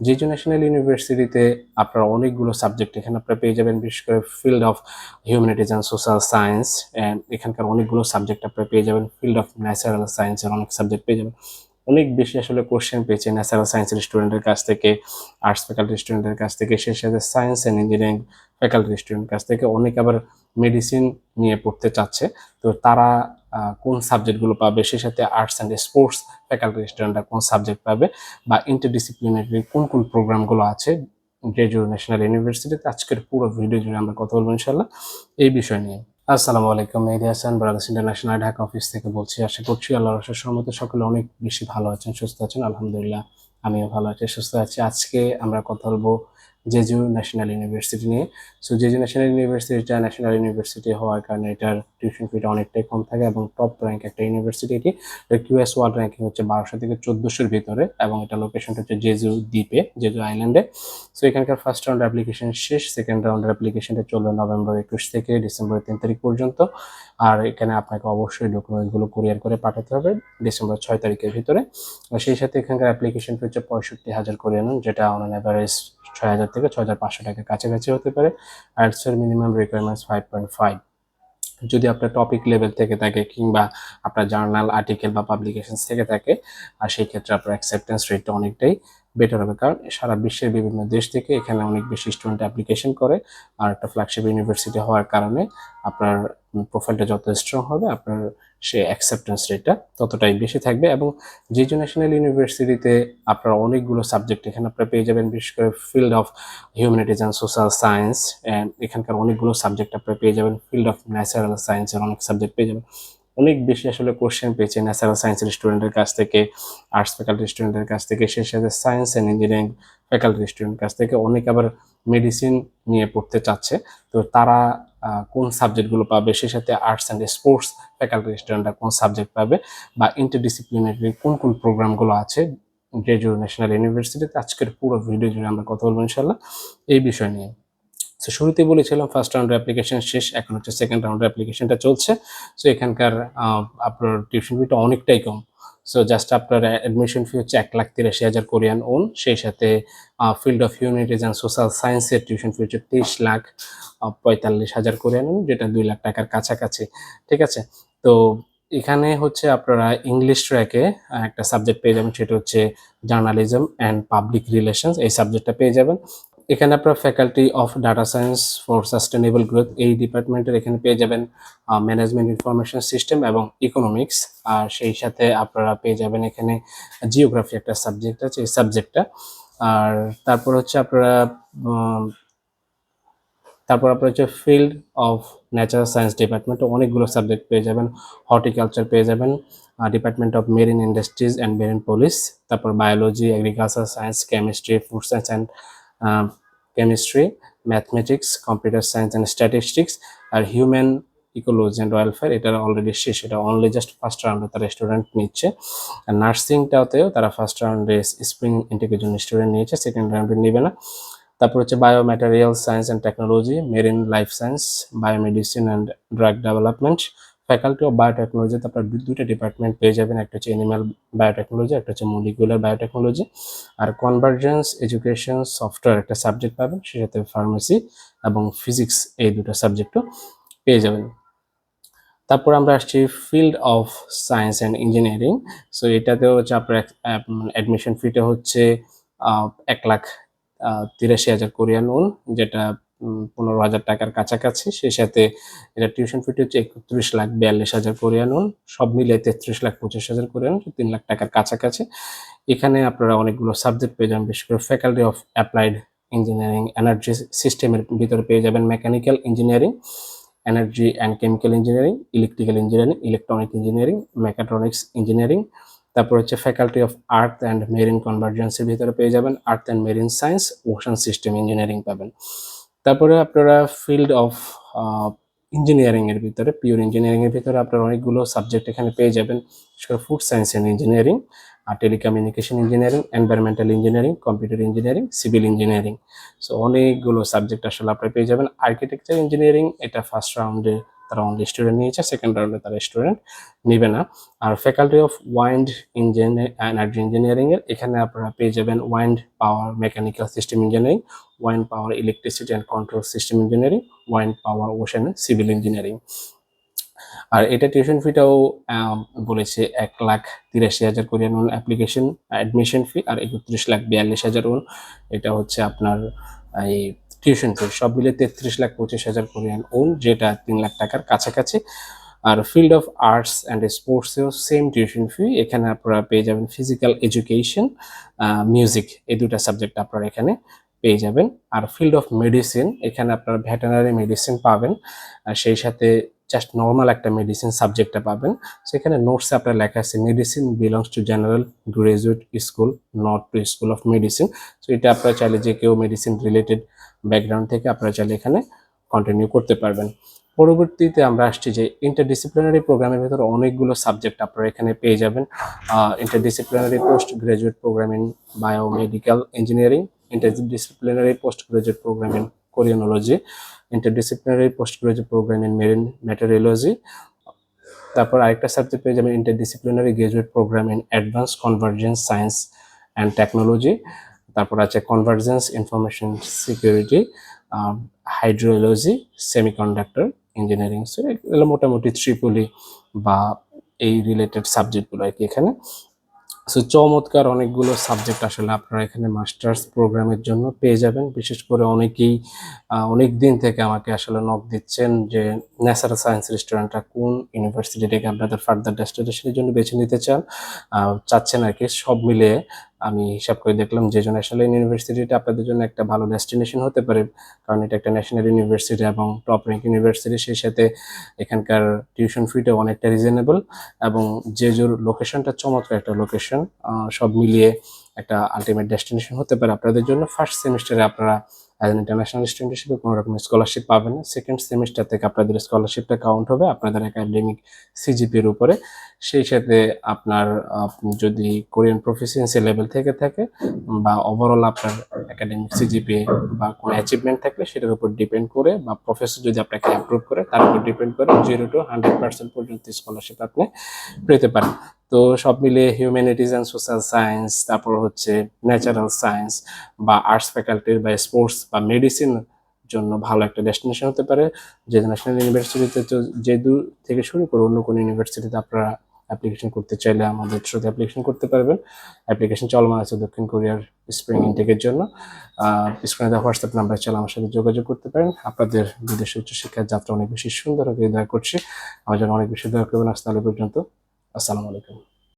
যেহেতু ন্যাশনাল ইউনিভার্সিটিতে আপনারা অনেকগুলো সাবজেক্ট এখানে আপনারা পেয়ে যাবেন, বিশেষ করে field of humanities and social science এখানকার অনেকগুলো সাবজেক্ট আপনারা পেয়ে যাবেন ফিল্ড অফ ন্যাচারাল সায়েন্সের অনেক সাবজেক্ট পেয়ে যাবেন। অনেক বেশি আসলে কোশ্চেন পেয়েছে ন্যাচারাল সায়েন্সের স্টুডেন্টের কাছ থেকে আর্টস ফ্যাকাল্টি স্টুডেন্টের কাছ থেকে, সেই সাথে সায়েন্স অ্যান্ড ইঞ্জিনিয়ারিং ফ্যাকাল্টি স্টুডেন্টের কাছ থেকে অনেক আবার মেডিসিন নিয়ে পড়তে চাচ্ছে। তো তারা কোন সাবজেক্টগুলো পাবে, সেই সাথে আর্টস অ্যান্ড স্পোর্টস ফ্যাকাল্টি স্টুডেন্টরা কোন সাবজেক্ট পাবে বা ইন্টারডিসিপ্লিনারি কোন কোন প্রোগ্রামগুলো আছে গ্রেজুয়েট ন্যাশনাল ইউনিভার্সিটিতে আজকের পুরো ভিডিও জুড়ে আমরা কথা বলব ইনশাল্লাহ এই বিষয় নিয়ে। আসসালামু আলাইকুম Mehedi Hasan brothers international Dhaka office থেকে বলছি, আশা করছি আল্লাহ রসের সম্মত সকলে অনেক বেশি ভালো আছেন, সুস্থ আছেন, আলহামদুলিল্লাহ আমিও ভালো আছি, সুস্থ আছি। আজকে আমরা কথা বলব জেজু ন্যাশনাল ইউনিভার্সিটি নিয়ে। সো জেজু ন্যাশনাল ইউনিভার্সিটিটা ন্যাশনাল ইউনিভার্সিটি হওয়ার কারণে এটার টিউশন ফিটা অনেকটাই কম থাকে এবং টপ র্যাঙ্ক একটা ইউনিভার্সিটি এটি কিউএস ওয়ার্ল্ড র্যাঙ্কিং হচ্ছে বারোশো থেকে চোদ্দোশোর ভিতরে এবং এটা লোকেশনটা হচ্ছে জেজু দ্বীপে জেজু আইল্যান্ডে সো এখানকার ফার্স্ট রাউন্ড অ্যাপ্লিকেশন শেষ সেকেন্ড রাউন্ডের অ্যাপ্লিকেশনটা চলবে নভেম্বর একুশ থেকে ডিসেম্বর তিন তারিখ পর্যন্ত। আর এখানে আপনাকে অবশ্যই ডকুমেন্টগুলো কুরিয়ার করে পাঠাতে হবে ডিসেম্বর ছয় তারিখের ভিতরে। আর সেই সাথে এখানকার অ্যাপ্লিকেশন ফি হচ্ছে পঁয়ষট্টি হাজার করে আনুন যেটা অন অ্যাভারেজ ছয় হাজার থেকে ছয় হাজার পাঁচশো টাকার কাছাকাছি হতে পারে। আর্টসের minimum requirements five point five যদি আপনার টপিক লেভেল থেকে থাকে কিংবা আপনার জার্নাল আর্টিকেল বা পাবলিকেশন থেকে থাকে, আর সেই ক্ষেত্রে আপনার অ্যাকসেপ্টেন্স রেটটা অনেকটাই বেটার হবে। কারণ সারা বিশ্বের বিভিন্ন দেশ থেকে এখানে অনেক বেশি স্টুডেন্ট অ্যাপ্লিকেশন করে, আর একটা ফ্ল্যাগশিপ ইউনিভার্সিটি হওয়ার কারণে আপনার প্রোফাইলটা যত স্ট্রং হবে, আপনার সে অ্যাকসেপ্টেন্স রেটটা ততটাই বেশি থাকবে এবং যেহেতু ন্যাশনাল ইউনিভার্সিটিতে আপনারা অনেকগুলো সাবজেক্ট এখানে আপনারা পেয়ে যাবেন, বিশেষ করে field of humanities and social science এখানকার অনেকগুলো সাবজেক্ট আপনারা পেয়ে যাবেন ফিল্ড অফ ন্যাচারাল সায়েন্সের অনেক সাবজেক্ট পেয়ে যাবেন। অনেক বেশি আসলে কোশ্চেন পেয়েছে ন্যাচারাল সায়েন্সের স্টুডেন্টের কাছ থেকে আর্টস ফ্যাকাল্টি স্টুডেন্টের কাছ থেকে, সেই সাথে সায়েন্স অ্যান্ড ইঞ্জিনিয়ারিং ফ্যাকাল্টি স্টুডেন্টের কাছ থেকে, অনেক আবার মেডিসিন নিয়ে পড়তে চাচ্ছে। তো তারা কোন সাবজেক্টগুলো পাবে, সেই সাথে আর্টস অ্যান্ড স্পোর্টস ফ্যাকাল্টি স্টুডেন্টরা কোন সাবজেক্ট পাবে বা ইন্টারডিসিপ্লিনারি কোন কোন প্রোগ্রামগুলো আছে গ্রেজুয়েট ন্যাশনাল ইউনিভার্সিটিতে আজকের পুরো ভিডিও জুড়ে আমরা কথা বলব ইনশাল্লাহ এই বিষয় নিয়ে। সো শুরুতেই বলেছিলাম ফার্স্ট রাউন্ডের অ্যাপ্লিকেশন শেষ, এখন হচ্ছে সেকেন্ড রাউন্ডের অ্যাপ্লিকেশনটা চলছে। সো এখানকার আপনার টিউশন ফিটা অনেকটাই কম। সো জাস্ট আপনার অ্যাডমিশন ফি হচ্ছে এক লাখ তিরাশি হাজার কোরিয়ান ওন সেই সাথে field of humanities and social সায়েন্সের টিউশন ফি হচ্ছে তেইশ লাখ পঁয়তাল্লিশ হাজার কোরিয়ান ওন যেটা দুই লাখ টাকার কাছাকাছি। ঠিক আছে? তো, এখানে হচ্ছে আপনারা ইংলিশ ট্র্যাকে একটা সাবজেক্ট পেয়ে যাবেন, সেটা হচ্ছে জার্নালিজম অ্যান্ড পাবলিক রিলেশনস এই সাবজেক্টটা পেয়ে যাবেন। এখানে আপনার faculty of data science for sustainable growth এই ডিপার্টমেন্টের এখানে পেয়ে যাবেন ম্যানেজমেন্ট ইনফরমেশন সিস্টেম এবং ইকোনমিক্স আর সেই সাথে আপনারা পেয়ে যাবেন এখানে জিওগ্রাফি একটা সাবজেক্ট আছে, এই সাবজেক্টটা আর তারপর হচ্ছে আপনারা তারপর আপনার হচ্ছে ফিল্ড অফ ন্যাচারাল সায়েন্স ডিপার্টমেন্টে অনেকগুলো সাবজেক্ট পেয়ে যাবেন হর্টিকালচার পেয়ে যাবেন department of marine industries and marine police তারপর biology agriculture science chemistry food science and chemistry mathematics computer science and statistics R human ecology and welfare এটা already শেষ, এটা অনলি জাস্ট ফার্স্ট রাউন্ডে তারা স্টুডেন্ট নিচ্ছে। আর নার্সিংটাতেও তারা ফার্স্ট রাউন্ডে spring ইন্টেকের জন্য স্টুডেন্ট নিয়েছে সেকেন্ড রাউন্ডে নেবে না। তারপর হচ্ছে biomaterial science and technology marine life science biomedicine and drug development faculty of বায়োটেকনোলজিতে আপনার দুইটা ডিপার্টমেন্ট পেয়ে যাবেন। একটা হচ্ছে এনিম্যাল বায়োটেকনোলজি একটা হচ্ছে মলিকুলার বায়োটেকনোলজি আর কনভার্জেন্স এডুকেশন সফটওয়্যার একটা সাবজেক্ট পাবেন সাথে ফার্মেসি এবং ফিজিক্স এই দুটো সাবজেক্টও পেয়ে যাবেন। তারপর আমরা আসছি field of science and engineering so এটাতেও হচ্ছে আপনার অ্যাডমিশন ফিটা হচ্ছে এক লাখ তিরাশি হাজার কোরিয়ান ওন, যেটা পনেরো হাজার টাকার কাছাকাছি। সেই সাথে এটা টিউশন ফিটি হচ্ছে একত্রিশ লাখ বিয়াল্লিশ হাজার কোরিয়ান ওন সব মিলে তেত্রিশ লাখ পঁচিশ হাজার কোরিয়ান তিন লাখ টাকার কাছাকাছি। এখানে আপনারা অনেকগুলো সাবজেক্ট পেয়ে যাবেন, বিশেষ করে faculty of applied engineering energy সিস্টেমের ভিতরে পেয়ে যাবেন mechanical engineering energy and chemical engineering electrical engineering electronic engineering mechatronics engineering তারপর হচ্ছে faculty of earth and marine কনভার্জেন্সের ভিতরে পেয়ে যাবেন। Earth and marine science ocean system engineering পাবেন। তারপরে আপনারা ফিল্ড অফ ইঞ্জিনিয়ারিং এর ভিতরে পিওর ইঞ্জিনিয়ারিং এর ভিতরে আপনারা অনেকগুলো সাবজেক্ট এখানে পেয়ে যাবেন। Food science and engineering R telecommunication engineering environmental engineering computer engineering civil engineering so অনেকগুলো সাবজেক্ট আসলে আপনারা পেয়ে যাবেন। আর্কিটেকচার ইঞ্জিনিয়ারিং এটা ফার্স্ট রাউন্ডে তারা অনলি স্টুডেন্ট নিয়েছে সেকেন্ড রাউন্ডে তারা স্টুডেন্ট নেবে না। আর faculty of wind engineer energy engineering এর, এখানে আপনারা পেয়ে যাবেন wind power mechanical system engineering wind power electricity and control system engineering wind power ocean civil engineering আর এটা টিউশন ফিটাও বলেছে এক লাখ তিরাশি হাজার Korean won application admission fee আর একত্রিশ লাখ বিয়াল্লিশ হাজার ওন। এটা হচ্ছে আপনার এই টিউশন ফি সব মিলে তেত্রিশ লাখ পঁচিশ হাজার কোরিয়ান ওন, যেটা তিন লাখ টাকার কাছাকাছি। আর ফিল্ড অফ আর্টস অ্যান্ড স্পোর্টসেও সেম টিউশন ফি এখানে আপনারা পেয়ে যাবেন ফিজিক্যাল এডুকেশন মিউজিক এই দুটা সাবজেক্ট আপনারা এখানে পেয়ে যাবেন। আর ফিল্ড অফ মেডিসিন এখানে আপনারা ভেটেনারি মেডিসিন পাবেন, আর সেই সাথে জাস্ট নর্মাল একটা মেডিসিন সাবজেক্টটা পাবেন। সেখানে নোটসে আপনার লেখা আছে medicine belongs to general graduate school not to school of medicine so এটা আপনারা চাইলে যে কেউ মেডিসিন রিলেটেড ব্যাকগ্রাউন্ড থেকে আপনারা চাইলে এখানে কন্টিনিউ করতে পারবেন পরবর্তীতে আমরা আসছি যে ইন্টারডিসিপ্লিনারি প্রোগ্রামের ভেতরে অনেকগুলো সাবজেক্ট আপনারা এখানে পেয়ে যাবেন interdisciplinary post graduate program in biomedical engineering interdisciplinary postgraduate program in Koreanology, post graduate program in marine Meteorology. তারপর আরেকটা সাবজেক্ট পেয়ে যাবেন interdisciplinary graduate program in advance convergence science and technology তারপর আছে convergence information security hydrology semiconductor engineering এগুলো মোটামুটি ত্রিপলি বা এই রিলেটেড সাবজেক্টগুলো আর কি এখানে। সো চমৎকার অনেকগুলো সাবজেক্ট আসলে আপনারা এখানে মাস্টার্স প্রোগ্রামের জন্য পেয়ে যাবেন। বিশেষ করে অনেকেই অনেক দিন থেকে আমাকে আসলে নক দিচ্ছেন যে ন্যাচারাল সায়েন্স রেস্টুরেন্টটা কোন ইউনিভার্সিটি থেকে আপনাদের ফার্দার ডেস্টিনেশনের জন্য বেছে নিতে চান? চাচ্ছেন আর কি সব মিলিয়ে আমি হিসাব করে দেখলাম যে জন্য আসলে ইউনিভার্সিটিটা আপনাদের জন্য একটা ভালো ডেস্টিনেশন হতে পারে, কারণ এটা একটা ন্যাশনাল ইউনিভার্সিটি এবং টপ র্যাঙ্ক ইউনিভার্সিটি সেই সাথে এখানকার টিউশন ফিটা অনেকটা রিজনেবল এবং যে জোর লোকেশনটা চমৎকার একটা লোকেশন সব মিলিয়ে একটা আলটিমেট ডেস্টিনেশন হতে পারে আপনাদের জন্য। ফার্স্ট সেমিস্টারে আপনারা অ্যাজ এন ইন্টারন্যাশনাল স্টুডেন্ট হিসেবে কোনো রকম স্কলারশিপ পাবেন না। সেকেন্ড সেমিস্টার থেকে আপনাদের স্কলারশিপটা কাউন্ট হবে আপনাদের একাডেমিক সিজিপির উপরে। সেই সাথে আপনার যদি কোরিয়ান প্রফিসিয়েন্সি লেভেল থেকে থাকে বা ওভারঅল আপনার একাডেমিক সিজিপি বা কোনো অ্যাচিভমেন্ট থাকলে সেটার উপর ডিপেন্ড করে বা প্রফেসর যদি আপনাকে অ্যাপ্রুভ করে, তার উপর ডিপেন্ড করে জিরো টু হান্ড্রেড পার্সেন্ট পর্যন্ত স্কলারশিপ আপনি পেতে পারেন। তো সব মিলে হিউম্যানিটিস অ্যান্ড সোশ্যাল সায়েন্স তারপর হচ্ছে ন্যাচারাল সায়েন্স বা আর্টস ফ্যাকাল্টির বা স্পোর্টস বা মেডিসিন জন্য ভালো একটা ডেস্টিনেশন হতে পারে। যে ন্যাশনাল ইউনিভার্সিটিতে তো যে দূর থেকে শুরু করে অন্য কোনো ইউনিভার্সিটিতে আপনারা অ্যাপ্লিকেশন করতে চাইলে আমাদের থ্রুতে অ্যাপ্লিকেশন করতে পারবেন। অ্যাপ্লিকেশন চলমান আছে দক্ষিণ কোরিয়ার স্প্রিং ইনটেকের জন্য। স্ক্রিনে দেওয়া হোয়াটসঅ্যাপ নাম্বার চাইলে আমার সাথে যোগাযোগ করতে পারেন। আপনাদের বিদেশে উচ্চশিক্ষার যাত্রা অনেক বেশি সুন্দর হবে দয়া করছি। আমার জন্য অনেক বেশি দয়া করবেন। আজ তাহলে পর্যন্ত। আসসালামু আলাইকুম।